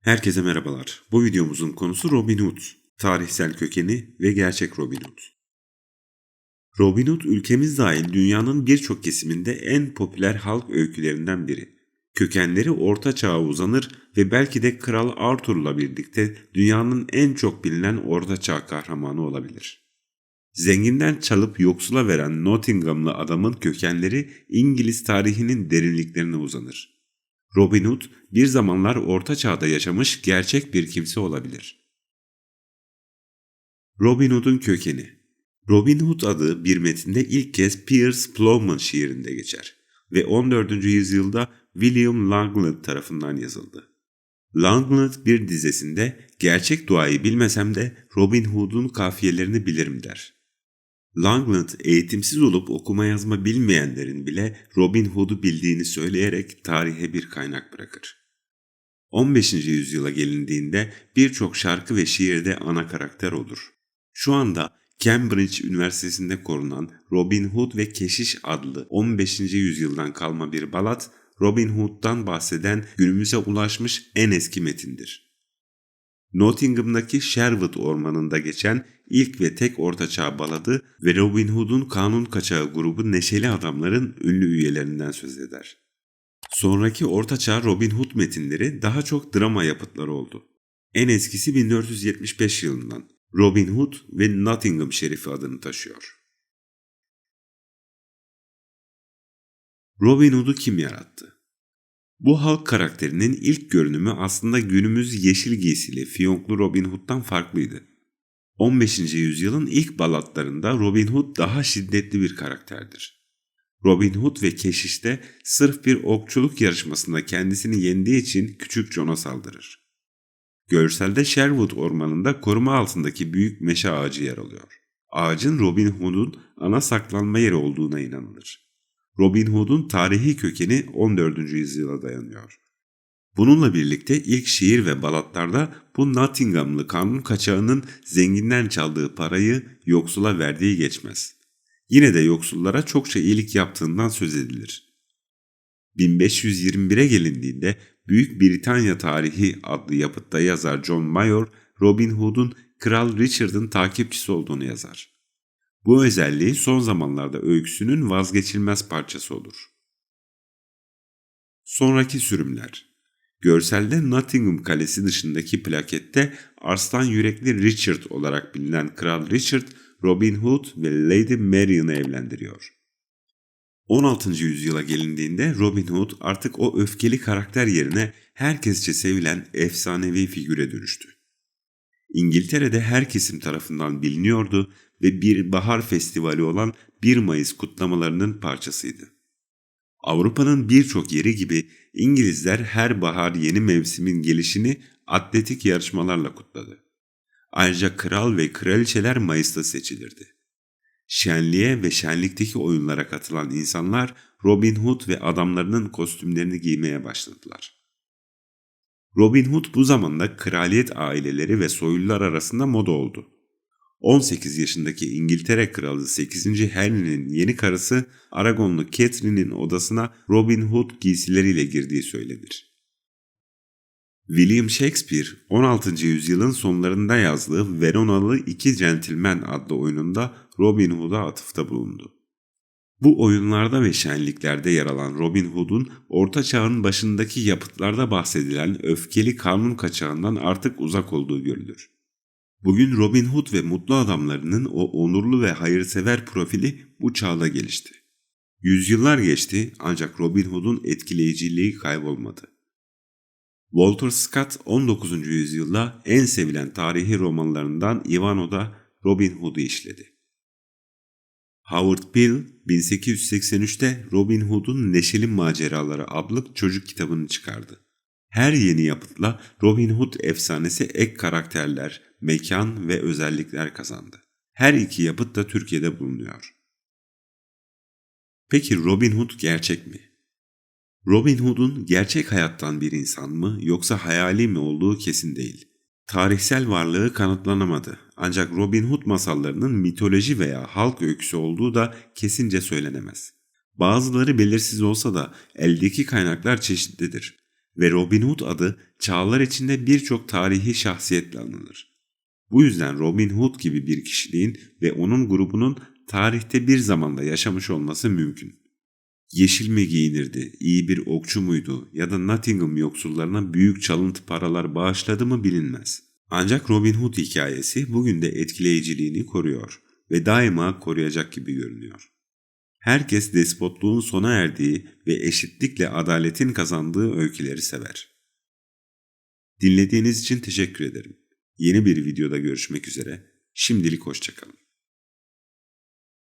Herkese merhabalar. Bu videomuzun konusu Robin Hood. Tarihsel kökeni ve gerçek Robin Hood. Robin Hood ülkemiz dahil dünyanın birçok kesiminde en popüler halk öykülerinden biri. Kökenleri Orta Çağ'a uzanır ve belki de Kral Arthur'la birlikte dünyanın en çok bilinen Orta Çağ kahramanı olabilir. Zenginden çalıp yoksula veren Nottinghamlı adamın kökenleri İngiliz tarihinin derinliklerine uzanır. Robin Hood bir zamanlar Orta Çağ'da yaşamış gerçek bir kimse olabilir. Robin Hood'un kökeni Robin Hood adı bir metinde ilk kez Piers Plowman şiirinde geçer ve 14. yüzyılda William Langland tarafından yazıldı. Langland bir dizesinde gerçek duayı bilmesem de Robin Hood'un kafiyelerini bilirim der. Langland eğitimsiz olup okuma yazma bilmeyenlerin bile Robin Hood'u bildiğini söyleyerek tarihe bir kaynak bırakır. 15. yüzyıla gelindiğinde birçok şarkı ve şiirde ana karakter olur. Şu anda Cambridge Üniversitesi'nde korunan Robin Hood ve Keşiş adlı 15. yüzyıldan kalma bir balat, Robin Hood'dan bahseden günümüze ulaşmış en eski metindir. Nottingham'daki Sherwood ormanında geçen ilk ve tek ortaçağ baladı ve Robin Hood'un kanun kaçağı grubu neşeli adamların ünlü üyelerinden söz eder. Sonraki ortaçağ Robin Hood metinleri daha çok drama yapıtları oldu. En eskisi 1475 yılından Robin Hood ve Nottingham Şerifi adını taşıyor. Robin Hood'u kim yarattı? Bu halk karakterinin ilk görünümü aslında günümüz yeşil giysili fiyonklu Robin Hood'dan farklıydı. 15. yüzyılın ilk balatlarında Robin Hood daha şiddetli bir karakterdir. Robin Hood ve Keşiş'te sırf bir okçuluk yarışmasında kendisini yendiği için Küçük John'a saldırır. Görselde Sherwood ormanında koruma altındaki büyük meşe ağacı yer alıyor. Ağacın Robin Hood'un ana saklanma yeri olduğuna inanılır. Robin Hood'un tarihi kökeni 14. yüzyıla dayanıyor. Bununla birlikte ilk şiir ve balatlarda bu Nottinghamlı kanun kaçağının zenginden çaldığı parayı yoksula verdiği geçmez. Yine de yoksullara çokça iyilik yaptığından söz edilir. 1521'e gelindiğinde Büyük Britanya Tarihi adlı yapıtta yazar John Mayor, Robin Hood'un Kral Richard'ın takipçisi olduğunu yazar. Bu özelliği son zamanlarda öyküsünün vazgeçilmez parçası olur. Sonraki sürümler Görselde Nottingham Kalesi dışındaki plakette Arslan Yürekli Richard olarak bilinen Kral Richard, Robin Hood ve Lady Marian'ı evlendiriyor. 16. yüzyıla gelindiğinde Robin Hood artık o öfkeli karakter yerine herkesçe sevilen efsanevi figüre dönüştü. İngiltere'de her kesim tarafından biliniyordu ve bir bahar festivali olan 1 Mayıs kutlamalarının parçasıydı. Avrupa'nın birçok yeri gibi İngilizler her bahar yeni mevsimin gelişini atletik yarışmalarla kutladı. Ayrıca kral ve kraliçeler Mayıs'ta seçilirdi. Şenliğe ve şenlikteki oyunlara katılan insanlar Robin Hood ve adamlarının kostümlerini giymeye başladılar. Robin Hood bu zamanda kraliyet aileleri ve soylular arasında moda oldu. 18 yaşındaki İngiltere Kralı 8. Henry'nin yeni karısı Aragonlu Catherine'in odasına Robin Hood giysileriyle girdiği söylenir. William Shakespeare 16. yüzyılın sonlarında yazdığı Veronalı İki Gentleman adlı oyununda Robin Hood'a atıfta bulundu. Bu oyunlarda ve şenliklerde yer alan Robin Hood'un Orta Çağ'ın başındaki yapıtlarda bahsedilen öfkeli kanun kaçağından artık uzak olduğu görülür. Bugün Robin Hood ve mutlu adamlarının o onurlu ve hayırsever profili bu çağda gelişti. Yüzyıllar geçti ancak Robin Hood'un etkileyiciliği kaybolmadı. Walter Scott 19. yüzyılda en sevilen tarihi romanlarından Ivano'da Robin Hood'u işledi. Howard Peel 1883'te Robin Hood'un Neşeli Maceraları adlı çocuk kitabını çıkardı. Her yeni yapıtla Robin Hood efsanesi ek karakterler, mekan ve özellikler kazandı. Her iki yapıt da Türkiye'de bulunuyor. Peki Robin Hood gerçek mi? Robin Hood'un gerçek hayattan bir insan mı yoksa hayali mi olduğu kesin değil. Tarihsel varlığı kanıtlanamadı ancak Robin Hood masallarının mitoloji veya halk öyküsü olduğu da kesince söylenemez. Bazıları belirsiz olsa da eldeki kaynaklar çeşitlidir ve Robin Hood adı çağlar içinde birçok tarihi şahsiyetle anılır. Bu yüzden Robin Hood gibi bir kişiliğin ve onun grubunun tarihte bir zamanda yaşamış olması mümkün. Yeşil mi giyinirdi, iyi bir okçu muydu ya da Nottingham yoksullarına büyük çalıntı paralar bağışladı mı bilinmez. Ancak Robin Hood hikayesi bugün de etkileyiciliğini koruyor ve daima koruyacak gibi görünüyor. Herkes despotluğun sona erdiği ve eşitlikle adaletin kazandığı öyküleri sever. Dinlediğiniz için teşekkür ederim. Yeni bir videoda görüşmek üzere. Şimdilik hoşçakalın.